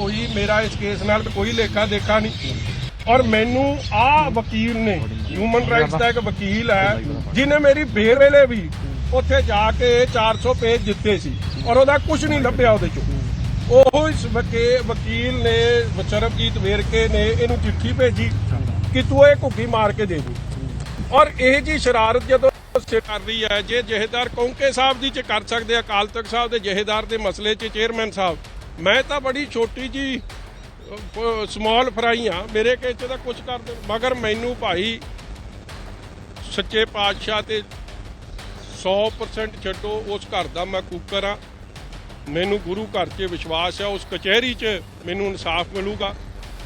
ਕੋਈ ਮੇਰਾ ਇਸ ਕੇਸ ਨਾਲ ਕੋਈ ਲੇਖਾ ਦੇਖਾ ਨਹੀਂ। ਔਰ ਮੈਨੂੰ ਆ ਵਕੀਲ ਨੇ ਹਿਊਮਨ ਰਾਈਟਸ ਦਾ ਇੱਕ ਵਕੀਲ ਹੈ ਜਿਨੇ ਮੇਰੀ ਬੇਰ ਵੇਲੇ ਵੀ ਉੱਥੇ ਜਾ ਕੇ 400 ਪੇਜ ਦਿੱਤੇ ਸੀ ਔਰ ਉਹਦਾ ਕੁਝ ਨਹੀਂ ਲੱਭਿਆ ਉਹਦੇ ਚੋਂ। ਉਹ ਇਸ ਵਕੇ, ਵਕੀਲ ਨੇ, ਸਰਬਜੀਤ ਵੇਰਕੇ ਨੇ ਇਹਨੂੰ ਚਿੱਠੀ ਭੇਜੀ ਕਿ ਤੂੰ ਇਹ ਘੁੱਗੀ ਮਾਰ ਕੇ ਦੇ ਦੇ। ਔਰ ਇਹ ਜੀ ਸ਼ਰਾਰਤ ਜਦੋਂ ਸੇ ਕਰ ਰਹੀ ਹੈ, ਜੇ ਜਹੇਦਾਰ ਕੌਂਕੇ ਸਾਹਿਬ ਦੀ ਚ ਕਰ ਸਕਦੇ, ਅਕਾਲ ਤਖਤ ਸਾਹਿਬ ਦੇ ਜਹੇਦਾਰ ਦੇ ਮਸਲੇ 'ਚ ਚੇਅਰਮੈਨ ਸਾਹਿਬ ਮੈਂ ਤਾਂ ਬੜੀ ਛੋਟੀ ਜੀ ਸਮਾਲ ਫਰਾਈ ਆ। ਮੇਰੇ ਕੇਸ 'ਚ ਤਾਂ ਕੁਝ ਕਰ ਦੇ ਮਗਰ ਮੈਨੂੰ ਭਾਈ ਸੱਚੇ ਪਾਤਸ਼ਾਹ ਤੇ 100% ਛੱਡੋ, ਉਸ ਘਰ ਦਾ ਮੈਂ ਕੁੱਕਰ ਆ। ਮੈਨੂੰ ਗੁਰੂ ਘਰ 'ਚ ਵਿਸ਼ਵਾਸ ਹੈ ਉਸ ਕਚਹਿਰੀ 'ਚ ਮੈਨੂੰ ਇਨਸਾਫ ਮਿਲੂਗਾ।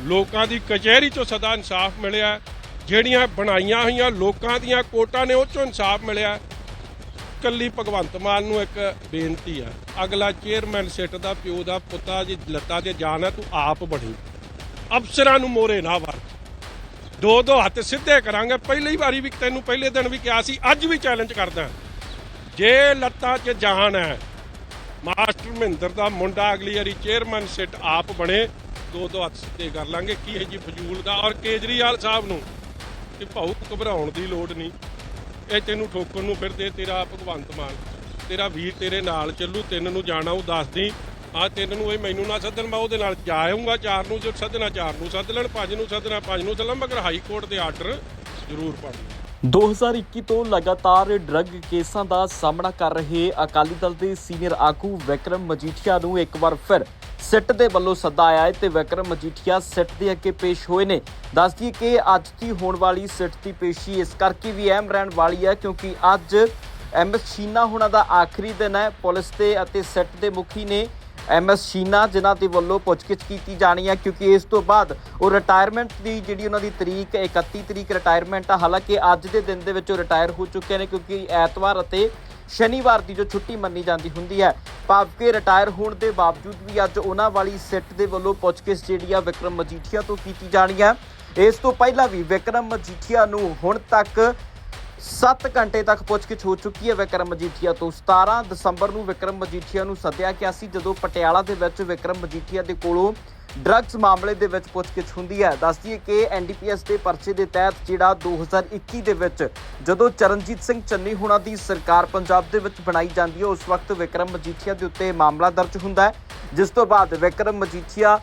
ਲੋਕਾਂ ਦੀ ਕਚਹਿਰੀ 'ਚੋਂ ਸਦਾ ਇਨਸਾਫ ਮਿਲਿਆ। ਜਿਹੜੀਆਂ ਬਣਾਈਆਂ ਹੋਈਆਂ ਲੋਕਾਂ ਦੀਆਂ ਕੋਟਾਂ ਨੇ, ਉਹ 'ਚੋਂ ਇਨਸਾਫ ਮਿਲਿਆ। ਕੱਲੀ ਭਗਵੰਤ ਮਾਨ ਨੂੰ ਇੱਕ ਬੇਨਤੀ ਆ। ਅਗਲਾ ਚੇਅਰਮੈਨ ਸਿੱਟ ਦਾ, ਪਿਓ ਦਾ, ਪੁੱਤਾ ਜੀ ਲੱਤਾਂ ਤੇ ਜਾਨ ਹੈ ਤੂੰ ਆਪ ਬਣੀ। ਅਫਸਰਾਂ ਨੂੰ ਮੋਰੇ ਨਾ ਵਰ। ਦੋ ਦੋ ਹੱਥ ਸਿੱਧੇ ਕਰਾਂਗੇ। ਪਹਿਲੀ ਵਾਰੀ ਵੀ ਤੈਨੂੰ ਪਹਿਲੇ ਦਿਨ ਵੀ ਕਿਹਾ ਸੀ, ਅੱਜ ਵੀ ਚੈਲੰਜ ਕਰਦਾ ਜੇ ਲੱਤਾਂ 'ਚ ਜਾਨ ਹੈ, ਮਾਸਟਰ ਮਹਿੰਦਰ ਦਾ ਮੁੰਡਾ ਅਗਲੀ ਵਾਰੀ ਚੇਅਰਮੈਨ ਸਿੱਟ ਆਪ ਬਣੇ, ਦੋ ਦੋ ਹੱਥ ਸਿੱਧੇ ਕਰ ਲਾਂਗੇ। ਕੀ ਹੈ ਜੀ ਫਜ਼ੂਲ ਦਾ ਔਰ ਕੇਜਰੀਵਾਲ ਸਾਹਿਬ ਨੂੰ? ਕਿ ਭਾਊ ਘਬਰਾਉਣ ਦੀ ਲੋੜ ਨਹੀਂ। ਇਹ ਤੈਨੂੰ ਠੋਕਣ ਨੂੰ ਫਿਰਦੇ, ਤੇਰਾ ਭਗਵੰਤ ਮਾਨ। ਤੇਰਾ ਵੀਰ ਤੇਰੇ ਨਾਲ ਚੱਲੂ, ਤਿੰਨ ਨੂੰ ਜਾਣਾ, ਉਹ ਦੱਸਦੀ ਆ ਤਿੰਨ ਨੂੰ ਇਹ ਮੈਨੂੰ ਨਾ ਸੱਦਣ, ਮੈਂ ਉਹਦੇ ਨਾਲ ਜਾ ਆਊਂਗਾ, ਚਾਰ ਨੂੰ ਜੇ ਸੱਦਣਾ, ਚਾਰ ਨੂੰ ਸੱਦ ਲੈਣ, ਪੰਜ ਨੂੰ ਸੱਦਣਾ, ਪੰਜ ਨੂੰ ਸੱਦਣ ਮਗਰ ਹਾਈ ਕੋਰਟ ਦੇ ਆਰਡਰ ਜ਼ਰੂਰ ਪੜ੍ਹਨਾ 2021 ਤੋਂ ਲਗਾਤਾਰ ਡਰੱਗ ਕੇਸਾਂ ਦਾ ਸਾਹਮਣਾ ਕਰ ਰਹੇ ਅਕਾਲੀ ਦਲ ਦੇ ਸੀਨੀਅਰ ਆਗੂ ਵਿਕਰਮ ਮਜੀਠੀਆ ਨੂੰ ਇੱਕ ਵਾਰ ਫਿਰ ਸਿੱਟ ਦੇ ਵੱਲੋਂ ਸੱਦਾ ਆਇਆ ਹੈ ਤੇ ਵਿਕਰਮ ਮਜੀਠੀਆ ਸਿੱਟ ਦੇ ਅੱਗੇ ਪੇਸ਼ ਹੋਏ ਨੇ। ਦੱਸ ਦਈਏ ਕਿ ਅੱਜ ਦੀ ਹੋਣ ਵਾਲੀ ਸਿੱਟ ਦੀ ਪੇਸ਼ੀ ਇਸ ਕਰਕੇ ਵੀ ਅਹਿਮ ਰਹਿਣ ਵਾਲੀ ਹੈ ਕਿਉਂਕਿ ਅੱਜ ਐਮਐਸ ਸ਼ੀਨਾ ਹੁਣਾਂ ਦਾ ਆਖਰੀ ਦਿਨ ਹੈ। ਪੁਲਿਸ ਦੇ ਅਤੇ ਸਿੱਟ ਦੇ ਮੁਖੀ ਨੇ ਐਮਐਸ ਸ਼ੀਨਾ ਜਿਨ੍ਹਾਂ ਦੇ ਵੱਲੋਂ ਪੁੱਛਗਿੱਛ ਕੀਤੀ ਜਾਣੀ ਹੈ ਕਿਉਂਕਿ ਇਸ ਤੋਂ ਬਾਅਦ ਉਹ ਰਿਟਾਇਰਮੈਂਟ ਦੀ ਜਿਹੜੀ ਉਹਨਾਂ ਦੀ ਤਰੀਕ 31 ਤਰੀਕ ਰਿਟਾਇਰਮੈਂਟ ਆ, ਹਾਲਾਂਕਿ ਅੱਜ ਦੇ ਦਿਨ ਦੇ ਵਿੱਚ ਉਹ ਰਿਟਾਇਰ ਹੋ ਚੁੱਕੇ ਨੇ ਕਿਉਂਕਿ ਐਤਵਾਰ ਅਤੇ ਸ਼ਨੀਵਾਰ ਦੀ ਜੋ ਛੁੱਟੀ ਮੰਨੀ ਜਾਂਦੀ ਹੁੰਦੀ ਹੈ। ਭਾਵ ਕਿ ਰਿਟਾਇਰ ਹੋਣ ਦੇ ਬਾਵਜੂਦ ਵੀ ਅੱਜ ਉਹਨਾਂ ਵਾਲੀ ਸਿੱਟ ਦੇ ਵੱਲੋਂ ਪੁੱਛਗਿੱਛ ਜਿਹੜੀ ਆ ਵਿਕਰਮ ਮਜੀਠੀਆ ਤੋਂ ਕੀਤੀ ਜਾਣੀ ਹੈ। ਇਸ ਤੋਂ ਪਹਿਲਾਂ ਵੀ ਵਿਕਰਮ ਮਜੀਠੀਆ ਨੂੰ ਹੁਣ ਤੱਕ 7 ਘੰਟੇ ਤੱਕ ਪੁੱਛਗਿੱਛ ਹੋ ਚੁੱਕੀ ਹੈ ਵਿਕਰਮ ਮਜੀਠੀਆ ਤੋਂ। 17 ਦਸੰਬਰ ਨੂੰ ਵਿਕਰਮ ਮਜੀਠੀਆ ਨੂੰ ਸੱਦਿਆ ਗਿਆ ਸੀ, ਜਦੋਂ ਪਟਿਆਲਾ ਦੇ ਵਿੱਚ ਵਿਕਰਮ ਮਜੀਠੀਆ ਦੇ ਕੋਲੋਂ ਡਰੱਗਸ ਮਾਮਲੇ ਦੇ ਵਿੱਚ ਪੁੱਛਗਿੱਛ ਹੁੰਦੀ ਹੈ। ਦੱਸ ਦਈਏ ਕਿ ਐਨਡੀਪੀਐਸ ਦੇ ਪਰਚੇ ਦੇ ਤਹਿਤ ਜਿਹੜਾ 2021 ਦੇ ਵਿੱਚ ਜਦੋਂ ਚਰਨਜੀਤ ਸਿੰਘ ਚੰਨੀ ਹੁਣਾਂ ਦੀ ਸਰਕਾਰ ਪੰਜਾਬ ਦੇ ਵਿੱਚ ਬਣਾਈ ਜਾਂਦੀ ਹੈ, ਉਸ ਵਕਤ ਵਿਕਰਮ ਮਜੀਠੀਆ ਦੇ ਉੱਤੇ ਮਾਮਲਾ ਦਰਜ ਹੁੰਦਾ ਹੈ, ਜਿਸ ਤੋਂ ਬਾਅਦ ਵਿਕਰਮ ਮਜੀਠੀਆ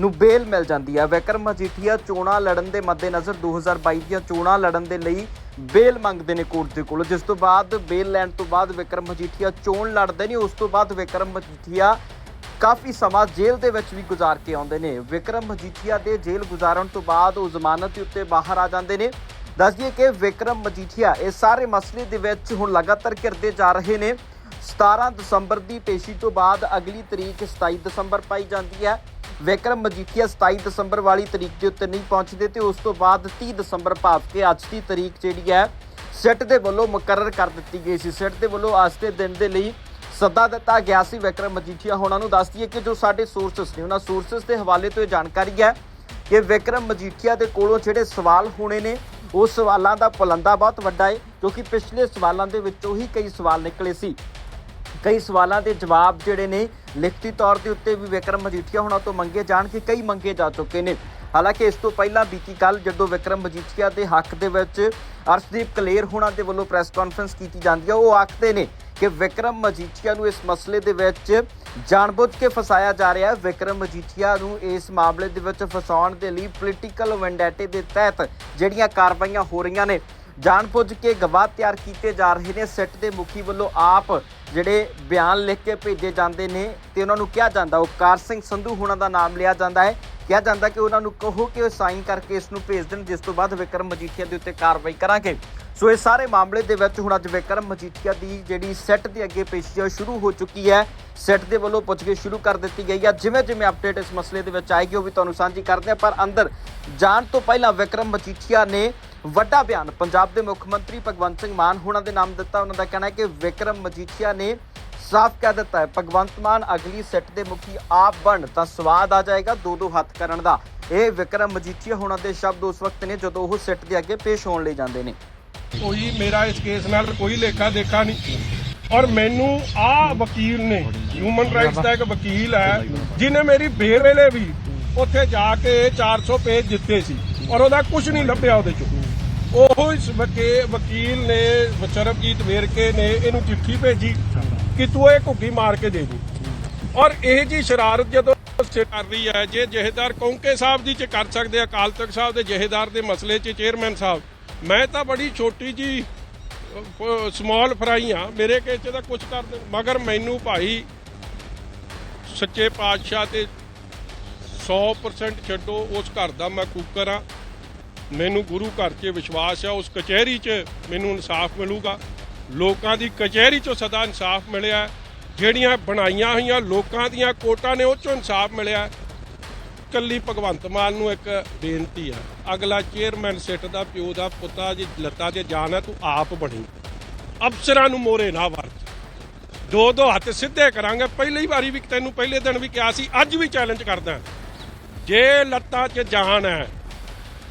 ਨੂੰ ਬੇਲ ਮਿਲ ਜਾਂਦੀ ਹੈ। ਵਿਕਰਮ ਮਜੀਠੀਆ ਚੋਣਾਂ ਲੜਨ ਦੇ ਮੱਦੇਨਜ਼ਰ 2022 ਦੀਆਂ ਚੋਣਾਂ ਲੜਨ ਦੇ ਲਈ ਬੇਲ ਮੰਗਦੇ ਨੇ ਕੋਰਟ ਦੇ ਕੋਲ। ਜਿਸ ਤੋਂ ਬਾਅਦ ਬੇਲ ਲੈਣ ਤੋਂ ਬਾਅਦ ਵਿਕਰਮ ਮਜੀਠੀਆ ਚੋਣ ਲੜਦੇ ਨੇ, ਉਸ ਤੋਂ ਬਾਅਦ ਵਿਕਰਮ ਮਜੀਠੀਆ ਕਾਫੀ ਸਮਾਂ ਜੇਲ੍ਹ ਦੇ ਵਿੱਚ ਵੀ ਗੁਜ਼ਾਰ ਕੇ ਆਉਂਦੇ ਨੇ। ਵਿਕਰਮ ਮਜੀਠੀਆ ਦੇ ਜੇਲ੍ਹ ਗੁਜ਼ਾਰਨ ਤੋਂ ਬਾਅਦ ਉਹ ਜ਼ਮਾਨਤ ਦੇ ਉੱਤੇ ਬਾਹਰ ਆ ਜਾਂਦੇ ਨੇ। ਦੱਸ ਦਈਏ ਕਿ ਵਿਕਰਮ ਮਜੀਠੀਆ ਇਹ ਸਾਰੇ ਮਸਲੇ ਦੇ ਵਿੱਚ ਹੁਣ ਲਗਾਤਾਰ ਘਿਰਦੇ ਜਾ ਰਹੇ ਨੇ। 17 ਦਸੰਬਰ ਦੀ ਪੇਸ਼ੀ ਤੋਂ ਬਾਅਦ ਅਗਲੀ ਤਰੀਕ 27 ਦਸੰਬਰ ਪਾਈ ਜਾਂਦੀ ਹੈ। ਵਿਕਰਮ ਮਜੀਠੀਆ 27 ਦਸੰਬਰ ਵਾਲੀ ਤਰੀਕ ਦੇ ਉੱਤੇ ਨਹੀਂ ਪਹੁੰਚਦੇ ਤੇ ਉਸ ਤੋਂ ਬਾਅਦ 30 ਦਸੰਬਰ ਭਾਵ ਕਿ ਅੱਜ ਦੀ ਤਰੀਕ ਜਿਹੜੀ ਹੈ, ਸਿੱਟ ਦੇ ਵੱਲੋਂ ਮੁਕਰਰ ਕਰ ਦਿੱਤੀ ਗਈ ਸੀ। ਸਿੱਟ ਦੇ ਵੱਲੋਂ ਅੱਜ ਦੇ ਦਿਨ ਦੇ ਲਈ ਸੱਦਾ ਦਿੱਤਾ ਗਿਆ ਸੀ ਵਿਕਰਮ ਮਜੀਠੀਆ, ਹੋਣਾ ਨੂੰ ਦੱਸ ਦਈਏ ਕਿ ਜੋ ਸਾਡੇ ਸੋਰਸਸ ਨੇ, ਉਹਨਾਂ ਸੋਰਸਸ ਦੇ ਹਵਾਲੇ ਤੋਂ ਇਹ ਜਾਣਕਾਰੀ ਹੈ ਕਿ ਵਿਕਰਮ ਮਜੀਠੀਆ ਦੇ ਕੋਲੋਂ ਜਿਹੜੇ ਸਵਾਲ ਹੋਣੇ ਨੇ, ਉਹ ਸਵਾਲਾਂ ਦਾ ਪੁਲੰਦਾ ਬਹੁਤ ਵੱਡਾ ਹੈ ਕਿਉਂਕਿ ਪਿਛਲੇ ਸਵਾਲਾਂ ਦੇ ਵਿੱਚੋਂ ਹੀ ਕਈ ਸਵਾਲ ਨਿਕਲੇ ਸੀ। ਕਈ ਸਵਾਲਾਂ ਦੇ ਜਵਾਬ ਜਿਹੜੇ ਨੇ, ਲਿਖਤੀ ਤੌਰ ਦੇ ਉੱਤੇ ਵੀ ਵਿਕਰਮ ਮਜੀਠੀਆ ਹੋਣਾ ਤੋਂ ਮੰਗੇ ਜਾਣ ਕਿ ਕਈ ਮੰਗੇ ਜਾ ਚੁੱਕੇ ਨੇ। ਹਾਲਾਂਕਿ ਇਸ ਤੋਂ ਪਹਿਲਾਂ ਬੀਤੀ ਕੱਲ ਜਦੋਂ ਵਿਕਰਮ ਮਜੀਠੀਆ ਦੇ ਹੱਕ ਦੇ ਵਿੱਚ ਅਰਸ਼ਦੀਪ ਕਲੇਰ ਹੋਣਾ ਦੇ ਵੱਲੋਂ ਪ੍ਰੈਸ ਕਾਨਫਰੰਸ ਕੀਤੀ ਜਾਂਦੀ ਹੈ, ਉਹ ਆਖਦੇ ਨੇ ਕਿ ਵਿਕਰਮ ਮਜੀਠੀਆ ਨੂੰ ਇਸ ਮਸਲੇ ਦੇ ਵਿੱਚ ਜਾਣਬੁੱਝ ਕੇ ਫਸਾਇਆ ਜਾ ਰਿਹਾ ਹੈ। ਵਿਕਰਮ ਮਜੀਠੀਆ ਨੂੰ ਇਸ ਮਾਮਲੇ ਦੇ ਵਿੱਚ ਫਸਾਉਣ ਦੇ ਲਈ ਪੋਲੀਟੀਕਲ ਵੈਂਡੇਟੇ ਦੇ ਤਹਿਤ ਜਿਹੜੀਆਂ ਕਾਰਵਾਈਆਂ ਹੋ ਰਹੀਆਂ ਨੇ, ਜਾਣਬੁੱਝ ਕੇ ਗਵਾਹ ਤਿਆਰ ਕੀਤੇ ਜਾ ਰਹੇ ਨੇ। ਸੈੱਟ ਦੇ ਮੁਖੀ ਵੱਲੋਂ ਆਪ ਜਿਹੜੇ ਬਿਆਨ ਲਿਖ ਕੇ ਭੇਜੇ ਜਾਂਦੇ ਨੇ ਤੇ ਉਹਨਾਂ ਨੂੰ ਕਿਹਾ ਜਾਂਦਾ ਓਕਾਰ ਸਿੰਘ ਸੰਧੂ ਹੋਣਾ ਦਾ ਨਾਮ ਲਿਆ ਜਾਂਦਾ ਹੈ। ਕਿਹਾ ਜਾਂਦਾ ਕਿ ਉਹਨਾਂ ਨੂੰ ਕਹੋ ਕਿ ਉਹ ਸਾਈਨ ਕਰਕੇ ਇਸ ਨੂੰ ਭੇਜ ਦੇਣ, ਜਿਸ ਤੋਂ ਬਾਅਦ ਵਿਕਰਮ ਮਜੀਠੀਆ ਦੇ ਉੱਤੇ ਕਾਰਵਾਈ ਕਰਾਂਗੇ। ਸੋ ਇਹ ਸਾਰੇ ਮਾਮਲੇ ਦੇ ਵਿੱਚ ਹੁਣ ਅੱਜ ਵਿਕਰਮ ਮਜੀਠੀਆ ਦੀ ਜਿਹੜੀ ਸੈੱਟ ਦੇ ਅੱਗੇ ਪੇਸ਼ੀ ਉਹ ਸ਼ੁਰੂ ਹੋ ਚੁੱਕੀ ਹੈ। ਸੈੱਟ ਦੇ ਵੱਲੋਂ ਪੁੱਛਗਿੱਛ ਸ਼ੁਰੂ ਕਰ ਦਿੱਤੀ ਗਈ ਹੈ ਜਿਵੇਂ ਜਿਵੇਂ ਅਪਡੇਟ ਇਸ ਮਸਲੇ ਦੇ ਵਿੱਚ ਆਏਗੀ, ਉਹ ਵੀ ਤੁਹਾਨੂੰ ਸਾਂਝੀ ਕਰਦੇ ਹਾਂ। ਪਰ ਅੰਦਰ ਜਾਣ ਤੋਂ ਪਹਿਲਾਂ ਵਿਕਰਮ ਮਜੀਠੀਆ ਨੇ ਵੱਡਾ ਬਿਆਨ ਪੰਜਾਬ ਦੇ ਮੁੱਖ ਮੰਤਰੀ ਭਗਵੰਤ ਸਿੰਘ ਮਾਨ ਹੋਣਾ ਦੇ ਨਾਮ ਦਿੱਤਾ। ਉਹਨਾਂ ਦਾ ਕਹਿਣਾ ਹੈ ਕਿ ਵਿਕਰਮ ਮਜੀਠੀਆ ਨੇ ਸਾਫ਼ ਕਹਿ ਦਿੱਤਾ ਹੈ, ਭਗਵੰਤ ਮਾਨ ਅਗਲੀ ਸੈੱਟ ਦੇ ਮੁਖੀ ਆਪ ਬਣ ਤਾਂ ਸਵਾਦ ਆ ਜਾਏਗਾ ਦੋ ਦੋ ਹੱਥ ਕਰਨ ਦਾ। ਇਹ ਵਿਕਰਮ ਮਜੀਠੀਆ ਹੋਣਾ ਦੇ ਸ਼ਬਦ ਉਸ ਵਕਤ ਨੇ ਜਦੋਂ ਉਹ ਸੈੱਟ ਦੇ ਅੱਗੇ ਪੇਸ਼ ਹੋਣ ਲਈ ਜਾਂਦੇ ਨੇ। ਕੋਈ ਮੇਰਾ ਇਸ ਕੇਸ ਨਾਲ ਕੋਈ ਲੇਖਾ ਦੇਖਾ ਨਹੀਂ। ਔਰ ਮੈਨੂੰ ਆ ਵਕੀਲ ਨੇ ਹਿਊਮਨ ਰਾਈਟਸ ਦਾ ਇੱਕ ਵਕੀਲ ਹੈ ਜਿਨੇ ਮੇਰੀ ਬੇਰ ਵੇਲੇ ਵੀ ਉੱਥੇ ਜਾ ਕੇ 400 ਪੇਜ ਦਿੱਤੇ ਸੀ ਔਰ ਉਹਦਾ ਕੁਝ ਨਹੀਂ ਲੱਭਿਆ ਉਹਦੇ ਚੋਂ। ਉਹ ਇਸ ਵਕੀਲ ਨੇ, ਸਰਬਜੀਤ ਵੇਰਕੇ ਨੇ ਇਹਨੂੰ ਚਿੱਠੀ ਭੇਜੀ ਕਿ ਤੂੰ ਇਹ ਘੁੱਗੀ ਮਾਰ ਕੇ ਦੇ ਦੇ। ਔਰ ਇਹ ਜੀ ਸ਼ਰਾਰਤ ਜਦੋਂ ਸੇ ਕਰ ਰਹੀ ਹੈ, ਜੇ ਜਹੇਦਾਰ ਕੌਂਕੇ ਸਾਹਿਬ ਦੀ ਚ ਕਰ ਸਕਦੇ, ਅਕਾਲ ਤਖਤ ਸਾਹਿਬ ਦੇ ਜਹੇਦਾਰ ਦੇ ਮਸਲੇ 'ਚ ਚੇਅਰਮੈਨ ਸਾਹਿਬ ਮੈਂ ਤਾਂ ਬੜੀ ਛੋਟੀ ਜੀ ਸਮਾਲ ਫਰਾਈ ਆ। ਮੇਰੇ ਕੇਸ 'ਚ ਤਾਂ ਕੁਝ ਕਰ ਮਗਰ ਮੈਨੂੰ ਭਾਈ ਸੱਚੇ ਪਾਤਸ਼ਾਹ ਤੇ 100% ਛੱਡੋ, ਉਸ ਘਰ ਦਾ ਮੈਂ ਕੂਕਰ ਆ। ਮੈਨੂੰ ਗੁਰੂ ਘਰ 'ਚ ਵਿਸ਼ਵਾਸ ਆ, ਉਸ ਕਚਹਿਰੀ 'ਚ ਮੈਨੂੰ ਇਨਸਾਫ ਮਿਲੂਗਾ। ਲੋਕਾਂ ਦੀ ਕਚਹਿਰੀ 'ਚੋਂ ਸਦਾ ਇਨਸਾਫ ਮਿਲਿਆ। ਜਿਹੜੀਆਂ ਬਣਾਈਆਂ ਹੋਈਆਂ ਲੋਕਾਂ ਦੀਆਂ ਕੋਟਾਂ ਨੇ, ਉਹ 'ਚੋਂ ਇਨਸਾਫ ਮਿਲਿਆ। ਕੱਲੀ ਭਗਵੰਤ ਮਾਨ ਨੂੰ ਇੱਕ ਬੇਨਤੀ ਆ। ਅਗਲਾ ਚੇਅਰਮੈਨ ਸਿੱਟ ਦਾ ਪਿਓ ਦਾ ਪੁੱਤਾ ਜੀ ਲੱਤਾਂ ਤੇ ਜਾਨ ਹੈ ਤੂੰ ਆਪ ਬਣੀ। ਅਫਸਰਾਂ ਨੂੰ ਮੋਰੇ ਨਾ ਵਰਤ। ਦੋ ਦੋ ਹੱਥ ਸਿੱਧੇ ਕਰਾਂਗੇ। ਪਹਿਲੀ ਵਾਰੀ ਵੀ ਤੈਨੂੰ ਪਹਿਲੇ ਦਿਨ ਵੀ ਕਿਹਾ ਸੀ, ਅੱਜ ਵੀ ਚੈਲੰਜ ਕਰਦਾ ਜੇ ਲੱਤਾਂ 'ਚ ਜਾਨ ਹੈ,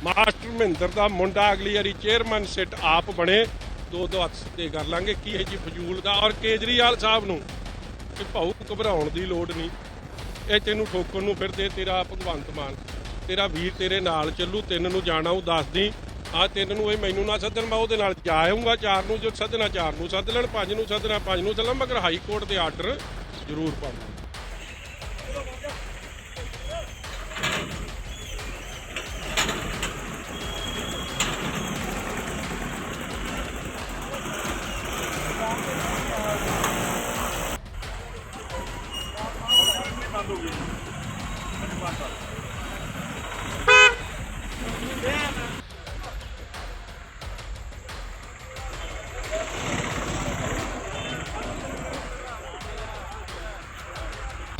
ਮਾਸਟਰ ਮਹਿੰਦਰ ਦਾ ਮੁੰਡਾ ਅਗਲੀ ਵਾਰੀ ਚੇਅਰਮੈਨ ਸਿੱਟ ਆਪ ਬਣੇ, ਦੋ ਦੋ ਹੱਥ ਸਿੱਧੇ ਕਰ ਲਾਂਗੇ। ਕੀ ਇਹ ਜੀ ਫਜ਼ੂਲ ਦਾ ਔਰ ਕੇਜਰੀਵਾਲ ਸਾਹਿਬ ਨੂੰ? ਕਿ ਭਾਊ ਘਬਰਾਉਣ ਦੀ ਲੋੜ ਨਹੀਂ। ਇਹ ਤੈਨੂੰ ਠੋਕਣ ਨੂੰ ਫਿਰਦੇ, ਤੇਰਾ ਭਗਵੰਤ ਮਾਨ, ਤੇਰਾ ਵੀਰ ਤੇਰੇ ਨਾਲ ਚੱਲੂ, ਤਿੰਨ ਨੂੰ ਜਾਣਾ, ਉਹ ਦੱਸਦੀ ਆ ਤਿੰਨ ਨੂੰ ਇਹ ਮੈਨੂੰ ਨਾ ਸੱਦਣ, ਮੈਂ ਉਹਦੇ ਨਾਲ ਜਾ ਆਉਂਗਾ ਚਾਰ ਨੂੰ ਜੋ ਸੱਦਣਾ, ਚਾਰ ਨੂੰ ਸੱਦ ਲੈਣ, ਪੰਜ ਨੂੰ ਸੱਦਣਾ, ਪੰਜ ਨੂੰ ਸੱਦਣਾ ਮਗਰ ਹਾਈ ਕੋਰਟ ਦੇ ਆਰਡਰ ਜ਼ਰੂਰ ਪਾਉਣਾ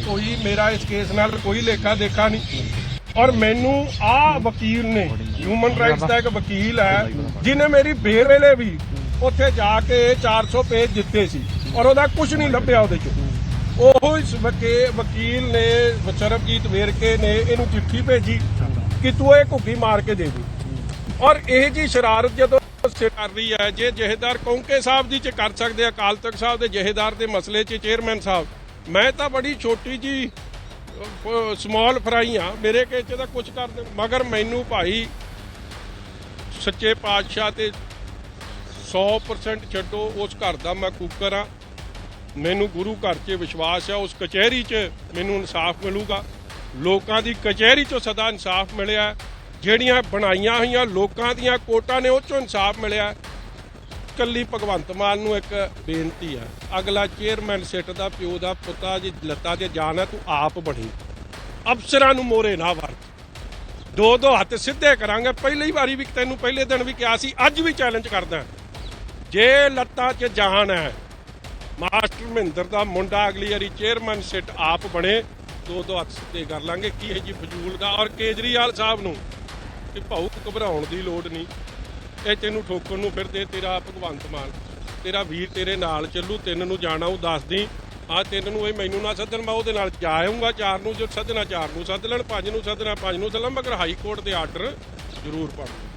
ਕੋਈ ਮੇਰਾ ਇਸ ਕੇਸ ਨਾਲ ਕੋਈ ਲੇਖਾ ਦੇਖਾ ਨਹੀਂ। ਔਰ ਮੈਨੂੰ ਆ ਵਕੀਲ ਨੇ ਹਿਊਮਨ ਰਾਈਟਸ ਦਾ ਇੱਕ ਵਕੀਲ ਹੈ ਜਿਨੇ ਮੇਰੀ ਬੇਰ ਵੇਲੇ ਵੀ ਉੱਥੇ ਜਾ ਕੇ 400 ਪੇਜ ਦਿੱਤੇ ਸੀ ਔਰ ਉਹਦਾ ਕੁਝ ਨਹੀਂ ਲੱਭਿਆ ਉਹਦੇ ਚੋਂ। ਉਹ ਇਸ ਵਕੇ ਵਕੀਲ ਨੇ ਸਰਬਜੀਤ ਵੇਰਕੇ ਨੇ ਇਹਨੂੰ ਚਿੱਠੀ ਭੇਜੀ ਕਿ ਤੂੰ ਇਹ ਘੁੱਗੀ ਮਾਰ ਕੇ ਦੇ ਦੇ। ਔਰ ਇਹ ਜੀ ਸ਼ਰਾਰਤ ਜਦੋਂ ਕਰ ਰਹੀ ਹੈ, ਜੇ ਜਹੇਦਾਰ ਕੌਂਕੇ ਸਾਹਿਬ ਦੀ ਚ ਕਰ ਸਕਦੇ ਅਕਾਲ ਤਖਤ ਸਾਹਿਬ ਦੇ ਜਹੇਦਾਰ ਦੇ ਮਸਲੇ 'ਚ, ਚੇਅਰਮੈਨ ਸਾਹਿਬ, ਮੈਂ ਤਾਂ ਬੜੀ ਛੋਟੀ ਜੀ ਸਮਾਲ ਫਰਾਈ ਆ, ਮੇਰੇ ਕੇਸ 'ਚ ਤਾਂ ਕੁਝ ਕਰ ਦੇ ਮਗਰ ਮੈਨੂੰ ਭਾਈ ਸੱਚੇ ਪਾਤਸ਼ਾਹ ਤੇ 100% ਛੱਡੋ, ਉਸ ਘਰ ਦਾ ਮੈਂ ਕੂਕਰ ਆ। ਮੈਨੂੰ ਗੁਰੂ ਘਰ 'ਚ ਵਿਸ਼ਵਾਸ ਹੈ, ਉਸ ਕਚਹਿਰੀ 'ਚ ਮੈਨੂੰ ਇਨਸਾਫ ਮਿਲੂਗਾ। ਲੋਕਾਂ ਦੀ ਕਚਹਿਰੀ 'ਚੋਂ ਸਦਾ ਇਨਸਾਫ ਮਿਲਿਆ ਜਿਹੜੀਆਂ ਬਣਾਈਆਂ ਹੋਈਆਂ ਲੋਕਾਂ ਦੀਆਂ ਕੋਟਾਂ ਨੇ, ਉਹ 'ਚੋਂ ਇਨਸਾਫ ਮਿਲਿਆ ਕੱਲੀ ਭਗਵੰਤ ਮਾਨ ਨੂੰ ਇੱਕ ਬੇਨਤੀ ਹੈ, ਅਗਲਾ ਚੇਅਰਮੈਨ ਸਿੱਟ ਦਾ, ਪਿਓ ਦਾ, ਪੁੱਤਾ ਜੀ ਲੱਤਾਂ ਤੇ ਜਾਨ ਹੈ, ਤੂੰ ਆਪ ਬਣੀ। ਅਫਸਰਾਂ ਨੂੰ ਮੋਰੇ ਨਾ ਵਰਤ ਦੋ ਦੋ ਹੱਥ ਸਿੱਧੇ ਕਰਾਂਗੇ। ਪਹਿਲੀ ਵਾਰੀ ਵੀ ਤੈਨੂੰ ਪਹਿਲੇ ਦਿਨ ਵੀ ਕਿਹਾ ਸੀ, ਅੱਜ ਵੀ ਚੈਲੰਜ ਕਰਦਾ ਜੇ ਲੱਤਾਂ 'ਚ ਜਾਨ ਹੈ ਮਾਸਟਰ ਮਹਿੰਦਰ ਦਾ ਮੁੰਡਾ ਅਗਲੀ ਵਾਰੀ ਚੇਅਰਮੈਨ ਸਿੱਟ ਆਪ ਬਣੇ। ਦੋ ਦੋ ਹੱਥ ਸਿੱਧੇ ਕਰ ਲਾਂਗੇ। ਕੀ ਇਹ ਜੀ ਫਜ਼ੂਲ ਦਾ ਔਰ ਕੇਜਰੀਵਾਲ ਸਾਹਿਬ ਨੂੰ ਕਿ ਭਾਊ ਘਬਰਾਉਣ ਦੀ ਲੋੜ ਨਹੀਂ। ਇਹ ਤੈਨੂੰ ਠੋਕਣ ਨੂੰ ਫਿਰਦੇ, ਤੇਰਾ ਭਗਵੰਤ ਮਾਨ। ਤੇਰਾ ਵੀਰ ਤੇਰੇ ਨਾਲ ਚੱਲੂ, ਤਿੰਨ ਨੂੰ ਜਾਣਾ ਉਹ ਦੱਸਦੀ ਆ ਤਿੰਨ ਨੂੰ ਇਹ ਮੈਨੂੰ ਨਾ ਸੱਦਣ, ਮੈਂ ਉਹਦੇ ਨਾਲ ਜਾ ਆਉਂਗਾ ਚਾਰ ਨੂੰ ਜੋ ਸੱਦਣਾ, ਚਾਰ ਨੂੰ ਸੱਦ ਲੈਣ, ਪੰਜ ਨੂੰ ਸੱਦਣਾ, ਪੰਜ ਨੂੰ ਸੱਦਣਾ ਮਗਰ ਹਾਈ ਕੋਰਟ ਦੇ ਆਰਡਰ ਜ਼ਰੂਰ ਪਾਉਣਾ।